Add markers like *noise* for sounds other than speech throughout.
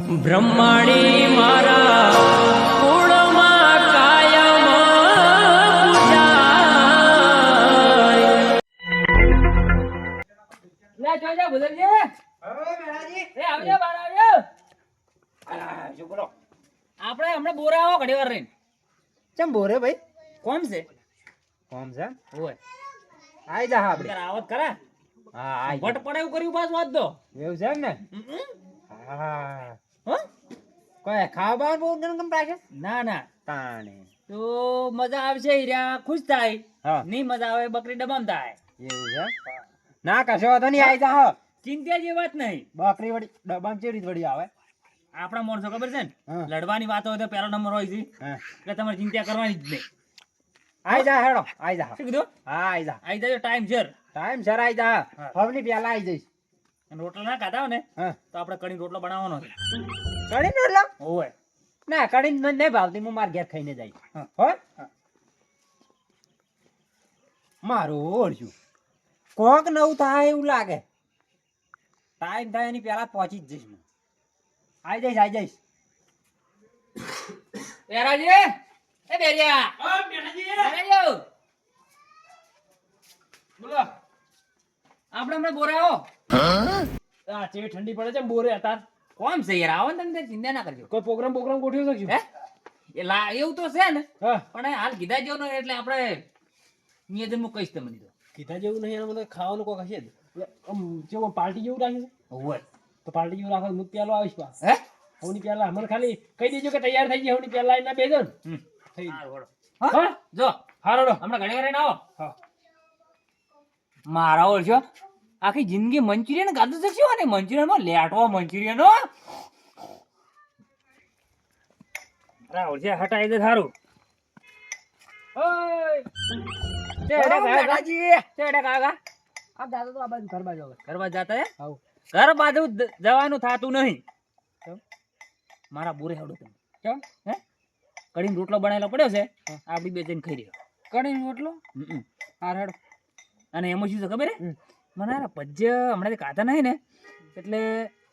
બ્રહ્માણી મારા કુળમાં કાયમ લે જોજો ભૂલજી. એ આવજો બાર આવજો. શું બોલો. આપણે હમણાં બોરા આવો ઘડી વાર રહીને. ચમ બોરે ભાઈ? કોમ છે? કોમ છે? ઓય આઈ જા આપણે. આવત ખરા? હા આઈ વટ પડે એવું કર્યું પાછું વાત દો. એવું છે ને? હા. હો? કોઈ ખાવા બહુ ગરમ રાખે? ના ના. તાણે. તો મજા આવશે હીરા ખુશ થાય. હા. નહીં મજા આવે બકરી ડબામ થાય. એવું છે? ના કશો વાંધો નહીં આવી જા ચિંતા જેવી વાત નહીં. બકરી વળી ડબામ ચેડી વળી આવે. આપણા માણસો ખબર છે ને? લડવાની વાત હોય તો પહેલો નંબર હોય છે. એટલે તમારે ચિંતા કરવાની જ નહીં. આઈ જા હેડો. આઈ જા. શું કીધું? હા આઈ જા. આવી જજો ટાઈમ છે. ટાઈમ સર આઈ જા. હવની પહેલા આઈ જઈશ. રોટલા ના ખાધા ને તો આપણે કણી રોટલો બનાવવાનો છે. કણી રોટલો? ઓય ના કણી મને નહીં ભાવતી હું માર ઘેર ખાઈને જઈશ. હા. મારું ઓળખ્યું કોક નવું થાય એવું લાગે. ટાઈમ થાય એની પહેલા પહોંચી જ જઈશ હું. આવી જઈશ આવી જઈશ. બેરાજી એ બેરિયા. બેરાજી. બોલો. આપણે હમણાં બોરે આવો આ ચેવી ઠંડી પડે છે બોરે હતા કોમ છે યાર? આવો ને તમે ચિંતા ના કરજો. કોઈ પ્રોગ્રામ પ્રોગ્રામ ગોઠવી શકશું હે? એ લા એવું તો છે ને. પણ હાલ કીધા જેવું નહીં એટલે આપણે નિવેદન હું કહીશ તમને તો. કીધા જેવું નહીં મતલબ ખાવાનું કોઈ હશે આમ જેવો પાર્ટી જેવું રાખે છે? ઓય તો પાર્ટી જેવું રાખો હું પેલો આવીશ પા હે? હવની પેલા મને ખાલી કહી દેજો કે તૈયાર થઈ ગયા હવની પેલા એના બે જણ થઈ. હા? હા? જો. હારો હમણાં ઘણી વાર આવો. હા. મારા ઓળશો. આખી જિંદગી મંચુરિયન ખાધું છે શું? અને મંચુરિયનમાં લેટવો મંચુરિયન રાહુલ છે હટાઈ દે થારું. ચેડે કાકાજી. ચેડે કાકા આ દાદા તો આ બાજુ ઘર બાજુ હવે ઘર જતા હે આવું. ઘર બાજુ જ જવાનું થાતું નહીં. મારા બુરે હેડો તમે. કેમ? હે? કઢીનો રોટલો બનાવેલો પડ્યો છે આપડી બે જઈને ખાઈ રહ્યો. કઢી રોટલો? હા હેડો. અને એમાં શું છે ખબર હે. મને ભજ્ય હમણાં ખાતા નહીં ને. એટલે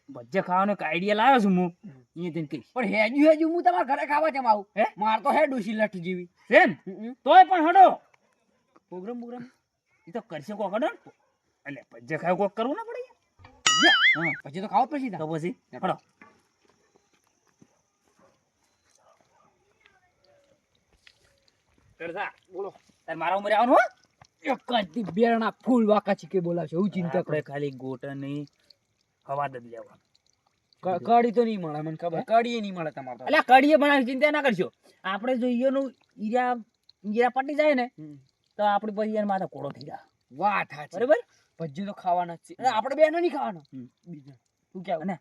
ભજ્ય ખાવાનો એક આઈડિયા લાવ્યો છું હું. અહીંયા જઈને કહીશ. પણ હેજુ હેજુ હું તમારા ઘરે ખાવા જમ આવું. હે? માર તો હે ડોસી લઠ જેવી. એમ તોય પણ હડો. Programme programme. એ તો કરશે કોક હડો ને. એટલે ભજ્ય ખાવ કોક કરવું ના પડે હા પછી તો ખાવ પછી તો પછી? હડો. કરતા બોલો. તાર મારા ઉમરે આવવાનું હો? એક જ દી બેરણા ફૂલ વાકા ચીકે બોલાવશે એવું ચિંતા કરે. ખાલી ગોટની હવા જ લેવા કડી તો નહીં મળે મને ખબર. કઢી નહીં મળે તમારે એટલે કડીએ બનાવી ચિંતા ના કરશો. આપણે જો ઈયોનું ઈરા ઈરા પટી જાય ને તો આપણે પછી એને માથે કોળો થઈ જાય. વાત હા બરાબર? ભજી તો ખાવાના જ છે. આપણે બેનો નહીં ખાવાના. બીજું. શું તું ને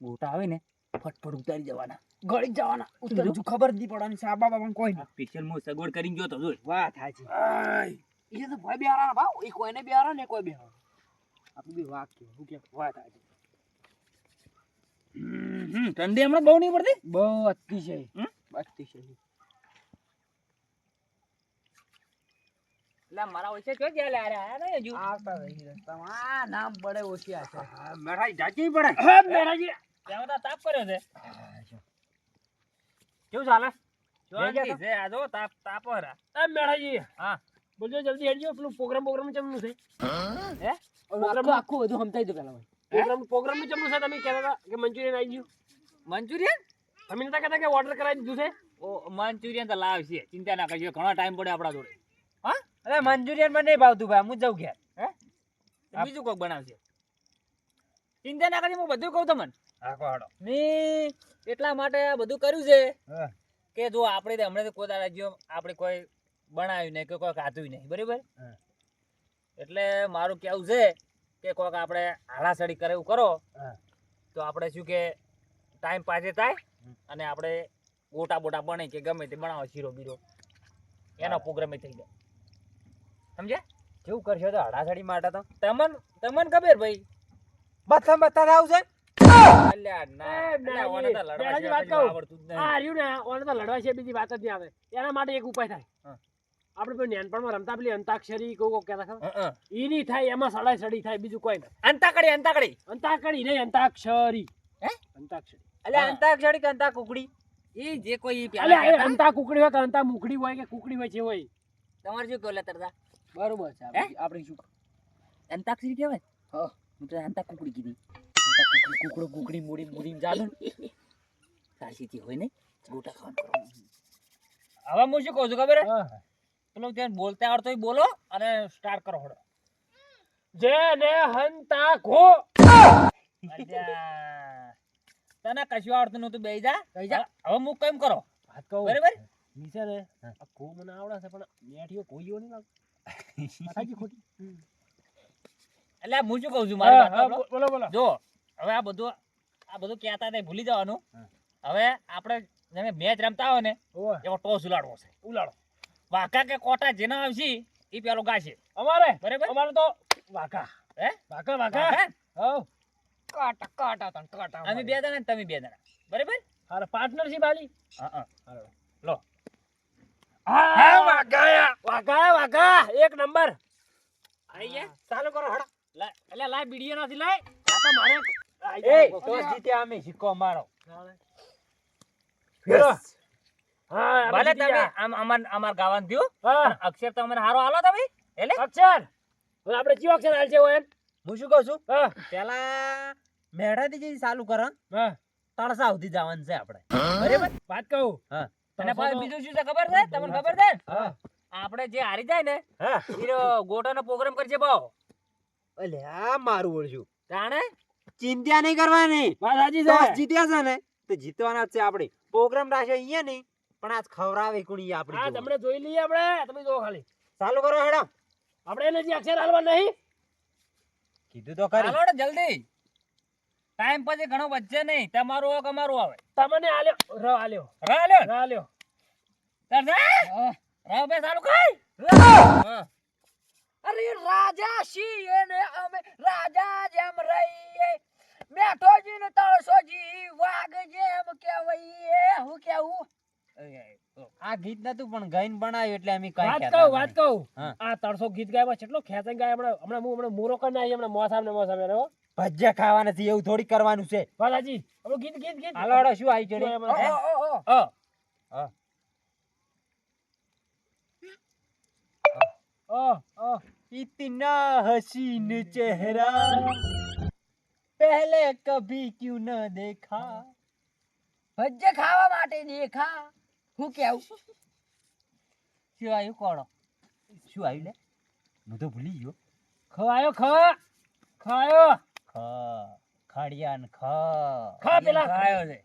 ગોટા આવે ને ફટફટ ઉતારી જવાના ગળી જવાના. ઉતર જો ખબર નહીં પડવાની સાબા બાબા કોઈ નહીં સ્પેશિયલ હું સગવડ કરીને ગયો તો જો વાત હાજી એ તો ભાઈ બેહારા ભાવ. એ કોઈને બેહારા ને કોઈ બેહારા. આપણે બી વાત કે હું કે વાત હાજી હમ, ઠંડી હમણાં બહુ નહીં પડતી? બહુ અતિ છે. અતિ એટલે મારા ઓછે જો ગયા લે આયા નહીં હજુ? આવતા રહી રસ્તામાં. આ નામ પડે ઓછી આ છે મેરાજી જાચી પડે. મેરાજી ત્યાં તાપ કર્યો છે. કેવું ચાલે? શાંતિ છે? આ જો તાપ તાપ હરા આ મેરાજી હા. બોલજો જલ્દી હેડજો પેલું પ્રોગ્રામ પ્રોગ્રામ ચમનું છે. હે? આખું આખું બધું સમજાઈ દો પેલા પ્રોગ્રામ પ્રોગ્રામ ચમનું છે તમે કહેતા હતા કે મંચુરિયન આવી ગયું. મંચુરિયન? તમે નતા કહેતા કે ઓર્ડર કરાવી દીધું છે? ઓ મંચુરિયન તો લાવશે. ચિંતા ના કરજો ઘણો ટાઈમ પડે આપણા જોડે. હા? અરે મંચુરિયન મને નહીં ભાવતું ભાઈ હું જાઉં ઘેર. હે? બીજું કોક બનાવશે. ચિંતા ના કરજો હું બધું કહું તમને. મેં એટલા માટે આ બધું કર્યું છે કે જો આપણે હમણાં કોઈ દાડા આપણે કોઈ બનાવ્યું નહીં કે કોઈ ખાધું નહીં બરાબર? એટલે મારું કેવું છે કે કોઈક આપણે હાડાસડી કરે એવું કરો તો આપણે શું કે ટાઈમ પાસે થાય અને આપણે ગોટા બોટા બને કે ગમે તે બનાવો શીરો બીરો. એનો પ્રોગ્રામ થઈ જાય. સમજ્યા? કેવું કરશો તો હાડાસડી માટે તો. તમને તમને ખબર ભાઈ? બતા બતા આવું લડવા બેડાજી સિવાય વાત કશું આવડતું જ કહું. નહીં. આ રહ્યું ને ઓને તો લડવા છે બીજી વાત જ નહીં આવે. એના માટે એક ઉપાય થાય. આપણે પેલું નાનપણમાં રમતા પેલી અંતાક્ષરી કોઈ કોઈ કહેતા ખબર? હં, હં. ઈ નહીં થાય એમાં સડાઈ સડી થાય બીજું કોઈ નહીં. અંતાકડી અંતાકડી. અંતાક્ષરી નહીં અંતાક્ષરી. અંતાક્ષરી. અલ્યા અંતાક્ષરી કે અંતા કુકડી ઈ જે કોઈ અંતા કુકડી હોય કે અંતા મુકડી હોય કે કુકડી હોય છે હોય. તમારે શું કહો તરતા? બરોબર છે? આપણે- શું અંતાક્ષરી કહેવાય? હા. હું તો અંતા કુકડી કીધી. કુકડી કુકડો મૂડી મૂડી જાદુ સાચી હોય ને ગોટા ખાવાનું હવે હું શું કહું છું ખબર. પેલું ત્યાં બોલતા આવડતો બોલો અને સ્ટાર્ટ કરો હળો. જેને હંતા ઘો. અલ્યા. તને કશું આવડતું નતું બેહી જા. જા. હવે હું કેમ કરો? વાત કહું. બરાબર? નીચે ને આ ઘો મને આવડે છે પણ મેઠીઓ કોઈઓ નહીં લાગતું *laughs* સાચી ખોટી? એટલે હું શું કહું છું મારી બોલો બોલો. જો હવે આ બધું આ બધું કહેતા હતા ભૂલી જવાનું. હવે આપણે જેને મેચ રમતા હોય ને એમાં ટોસ ઉલાડવો છે. ઉલાડો વાકા કે કોટા જેના આવશે એ પેલો ગાશે. અમારે? બરાબર? અમારે તો વાકા હે? વાકા વાકા? હવ. કાટા કાટા તન કાટા અમે બે જણા ને તમે બે જણા. બરાબર? હારે પાર્ટનરશિપ આલી હા હા. હા. વાગા વાગા વાગા એક નંબર. આઈ ગયા? ચાલુ કરો હડા. લા એટલે લાય બીડીઓ નથી લાય. આ તો મારે એ ટોસ જીત્યા અમે સિક્કો મારો ફેરો. હા ભલે તમે આમ અમાર અમાર ગાવાનું થયું અક્ષર તો અમને હારો હાલો તમે એટલે અક્ષર. હવે આપણે કયો અક્ષર હાલ છે એમ? હું શું કહું છું? પેલા મેઢાથી જઈ ચાલુ કર તળસા સુધી જવાનું છે આપણે. બરાબર? વાત કહું? હા. અને તરસો પાછું તો- બીજું શું છે ખબર છે? તમને ખબર છે? આપણે જે હારી જાય ને હા. નો ગોટાનો પ્રોગ્રામ કરજે ભાવ એટલે આ મારું ઓળશું જાણે? ચિંતા નહીં કરવાની. સાચી છે. જીત્યા છે ને તો જીતવાના જ છે આપણે. પ્રોગ્રામ રાખ્યો અહીંયા નહીં પણ આજ ખવરાવે કોણી હા તમને જોઈ લઈએ આપણે. તમે જો ખાલી. ચાલુ કરો હેડો. આપણે એને જે અક્ષર હાલવા નહીં. કીધું તો કરી હાલો જલ્દી. ટાઈમ પછી ઘણો વધશે નહીં. તમારું હોય કે અમારું આવે. તમને આલ્યો ર આલ્યો રાલ્યો ર આલ્યો રાવ બે ચાલુ કઈ અરે રાજા છીએ ને અમે. રાજા જેમ રહીએ. મેઠોજી ને તળસોજી વાઘ જેમ એ હું કેવું આ ગીત નતું પણ ગાઈને બનાવ્યું એટલે અમે કઈ વાત કહું વાત કહું. આ તળસો ગીત ગાયમાં કેટલો ખેંચાઈ ગાય હમણાં હમણાં હું હમણાં મોરો કરી નાખી હમણાં મોસામ ને મોસામ રહ્યો ભજ્જા ખાવા નથી એવું થોડી કરવાનું છે. વાલાજી આપણું હવે ગીત ગીત ગીત. હાલો હાલો શું આવી શું ચડી એમાં? હે? ઇતના હસીન ઓહ. પહેલે કભી ક્યુ ન દેખા ભજ્જે ખાવા માટે દેખા હું કેવું શું આવ્યું કોળો શું આવ્યું લે હું તો ભૂલી ગયો ખવાયો ખ ખાયો ખ ખાડિયાન ખ ખા પેલા ખાયો છે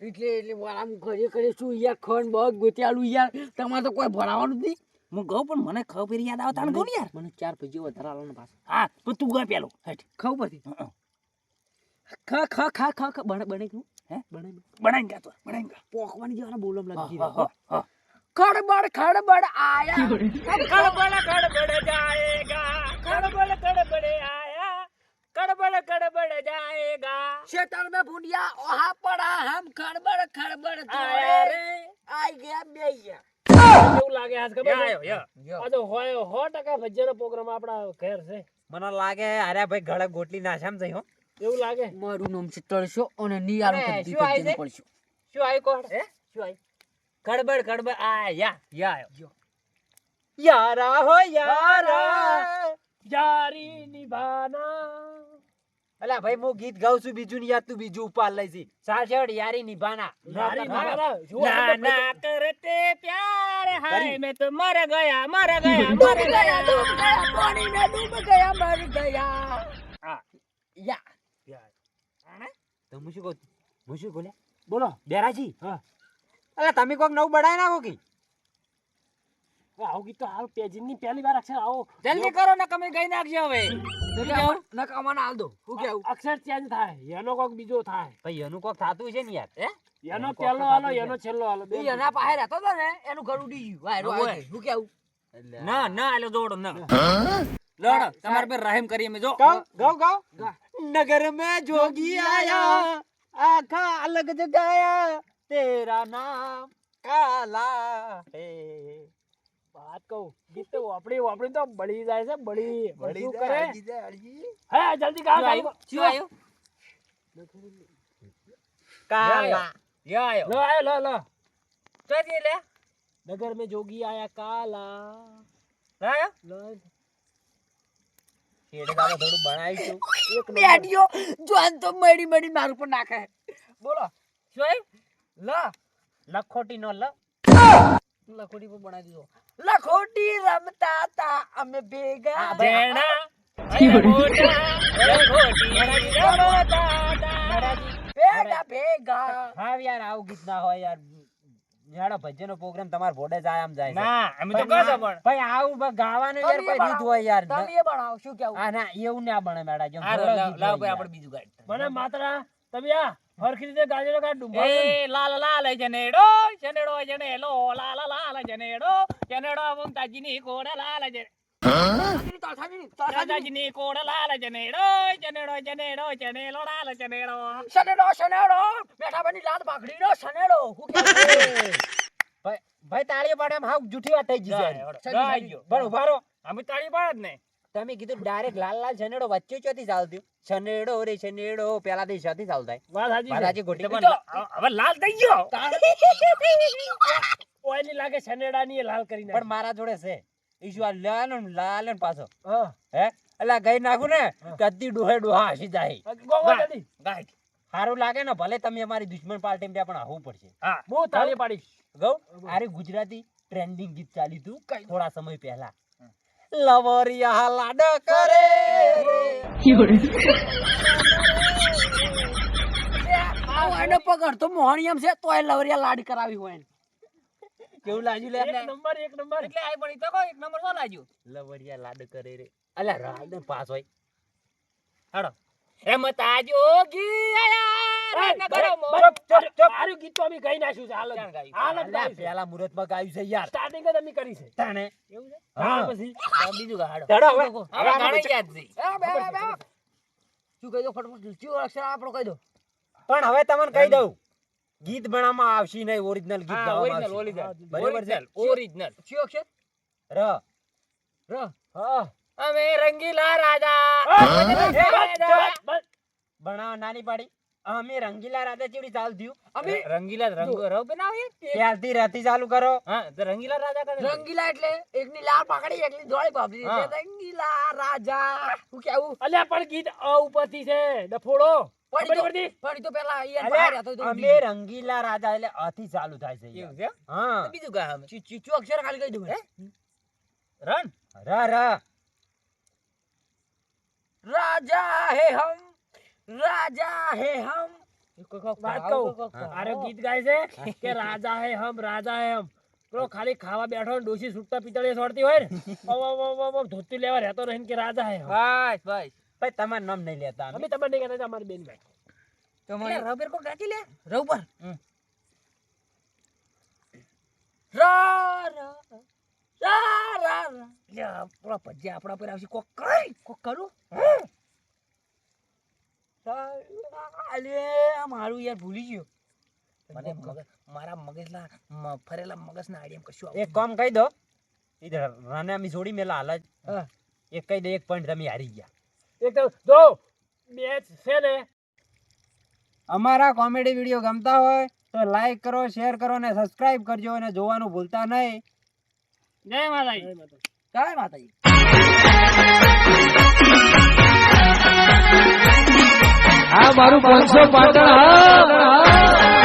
એટલે એટલે આમ ઘરે ઘરે શું યાર ખણ બગ ગોતિયાલું યાર તમારે તો કોઈ ભરાવાનું જ નહીં હું ગઉં પણ મને ખ પેરી યાદ આવતા ને ગઉં યાર? મને ચાર પછી વધારાલો ને હા પણ તું ગયો પેલો. હટ ખવ પરથી ખ ખ ખ ખ ખ બણે બણે તું હે? બણે બનાઈને જાતો બનાઈને જા પોકવાની જેવાના બોલમ લાગી ગયો ખડબડ ખડબડ આયા. ખડબડ ખડબડ જાયેગા. ખડબડ ખડબડ આયા. ખડબડ ખડબડ જાયેગા. શેતર મે ભુંડિયા ઓહા પડા હમ ખડબડ ખડબડ આયા રે. આઈ ગયા બે લાગે લાગે ભાઈ ગળે ગોટલી નાશામ જઈ હો. એવું લાગે? મારું નામ છે તળશો અને નિયારું કરી દીધું પડશો. શું આય કોડ હે? શું આય ગડબડ ગડબડ. આ યા યા આયો. યારા હો યારા. યારી. નિભાના અલા ભાઈ હું ગીત ગાઉં છું બીજું યાદ તું બીજું ઉપાડ લઈ છી યારી નિભાના ના ના કરતે પ્યાર હાય મે તો મર ગયા મર ગયા મર ગયા. ડૂબ ગયા પાણી ડૂબ ગયા મર ગયા. આ યા. તો શું કહું હું શું બોલ્યા બોલો. બેરાજી. હા. અલા તમે કોક નવું બડાય નાખો કે? આવું ગીત તો હાલ પેજીની પહેલી વાર અક્ષર આવો. જલ્દી કરો ને તમે ગઈ નાખજો હવે. શું કહું? હાલ દો. શું કેવું? અક્ષર ચેન્જ થાય. એનો કોક બીજો થાય. ભાઈ એનું કોક થાતું છે ને યાર? હે? એનો પહેલો હાલો એનો છેલ્લો હાલો. બે એના પાસે રહેતો હતો ને એનું ઘર ઉડી ગયું. વાયરો ઓવે. આવી કેવું? ના ના આલો જોડો ના. લડો તમારે પર રહેમ કરીએ અમે જો. नगर में जोगी आया आखा अलग जगाया तेरा नाम काला है। बात कहूँ गीत तो अपनी वो अपनी तो बड़ी जाए से बड़ी बड़ी करे। है जल्दी कहाँ आयो? क्यों आयो? काला। यो आयो? लो आयो लो लो। तो क्या दिए ले। नगर में जोगी आया काला। आया। लो શેડકામાં થોડું બનાવીશું એક બેડિયો જોન તો મડી મડી મારું પર નાખે. બોલો. શોએબ લ. લખોટી નો લ. લખોટી પર બનાવી દીધો. લખોટી હોય યાર. જાડો ભજનનો પ્રોગ્રામ તમાર ભોડે જાય આમ જાય ના અમે તો કહો પણ. ભાઈ આવું બ- ગાવાનું યાર કોઈ રીત હોય યાર. તમે એ બનાવો શું કેવું આ ના એવું ના બને મેડા જો લાવ ભાઈ આપણે બીજું ગાડ મને માત્ર તમે આ હરખી રીતે ગાજરો કાઢ ડુંબા એ લાલ લાલ જનેડો જનેડો જનેલો લાલ લાલ જનેડો જનેડો મમતાજીની કોડા લાલ જને કોડ લાલ લાલ સનેડો સનેડો સનેડો વચ્ચે ચોથી ચાલતું સનેડો રે છનેડો પેલા થી ગયો ઓયલી લાગે સનેડા લાલ કરી પણ મારા જોડે છે ઈશુ આ લાલ ને લાલ ને પાછો. હે. એટલે ગઈ નાખું ને કદી ડોહે ડોહા હસી જાય. ગોગો ગાય. જલ્દી. ગાય. સારું લાગે ને ભલે તમે અમારી દુશ્મન પાર્ટી માં પણ આવું પડશે. હા. હું તાળી પાડીશ. ગૌ આરે ગુજરાતી ટ્રેન્ડિંગ ગીત ચાલ્યું તું થોડા સમય પહેલા. લવરિયા લાડ કરે. પગડ તો મોહણીયમ છે તોય લવરિયા લાડ કરાવી હોય. કેવું લાગ્યું લે? એક નંબર એક નંબર. એટલે આય પણ તો કો એક નંબર શું લાગ્યું? લવરિયા લાડ કરે રે. અલ્યા રાડ પાસ હોય. હાડો. એમ તાજોગી આયા. રે નગરો મો ચૂપ, ચૂપ, ચૂપ. ગીત તો અમે ગાઈ નાખ્યું છે હાલ જ. ક્યાં ગાયું? હાલ જ અલ્યા ગાયું છે. પેલા મુહૂર્તમાં ગાયું છે યાર. Starting જ અમે કરી છે. તાણે. એવું છે? હા. હા. પછી? તો બીજું ગા હાડો. હવે. હવે ગાણા યાદ છે. બે, બે, બે. શું કહી દો ફટફટ? શું અક્ષર આપણો કહી દો. પણ હવે તમને કહી દઉં. ગીત બનાવવામાં આવશે નહીં ઓરિજિનલ ગીત ગાવામાં ઓરિજિનલ આવશે. ઓરિજિનલ બરાબર છે? ઓરિજિનલ શું? અક્ષર ર. ર. હા. અમે રંગીલા રાજા. ભણાવ. નાની પાડી. અમે રંગીલા રાજા ચેવડી ચાલ થયું. અમે રંગીલા રંગ રવ બનાવીએ ત્યારથી રાતી ચાલુ કરો. હા તો રંગીલા રાજા કરે. રંગીલા એટલે એકની લાલ પાકડી એકની ધોળી પાપડી રંગીલા રાજા. હું કેવું? અલ્યા પણ ગીત અ ઉપરથી છે. ડફોડો. પડી તો ખબર પડતી? પડી તો પેલા ઈ એને અલ્યા, બહાર હતો તો અમે રંગીલા રાજા એટલે અથી ચાલુ થાય છે એવું છે હા. બીજું ગા અમે? ચી- અક્ષર ખાલી કહી દઉં હે? રન ર ર. રાજા હે હમ રાજા હે હમ. વાત કહું આરે ગીત ગાય છે કે રાજા હે હમ રાજા હે હમ. પેલો ખાલી ખાવા બેઠો ને ડોસી સુટતા પિતળે સોડતી હોય ને. *laughs* ધોતી લેવા રહેતો નહીં કે રાજા હે બસ બસ. ભાઈ તમારું નામ નહીં લેતા અમે. તમારે નહીં કહેતા અમારી બેન ભાઈ તમારે રબર કો ગાતી લે. રબર? ર આપણા ભજ્યા આપણા પર આવશે કોક કઈ કોક કરું? મારું યાર ભૂલી ગયો. મને મગજ મારા મગજના ફરેલા મગજના આઈડિયા કશું એક કામ કહી દો. રાને અમે જોડી મેલા હાલ જ. એક કહી દે એક પોઈન્ટ તમે હારી ગયા. એક તો જો મેચ છે ને. અમારા કોમેડી વીડિયો ગમતા હોય તો લાઈક કરો શેર કરો અને સબસ્ક્રાઇબ કરજો અને જોવાનું ભૂલતા નહીં. જય માતાજી. જય માતાજી. આ મારું પાંચસો પાટણ હા.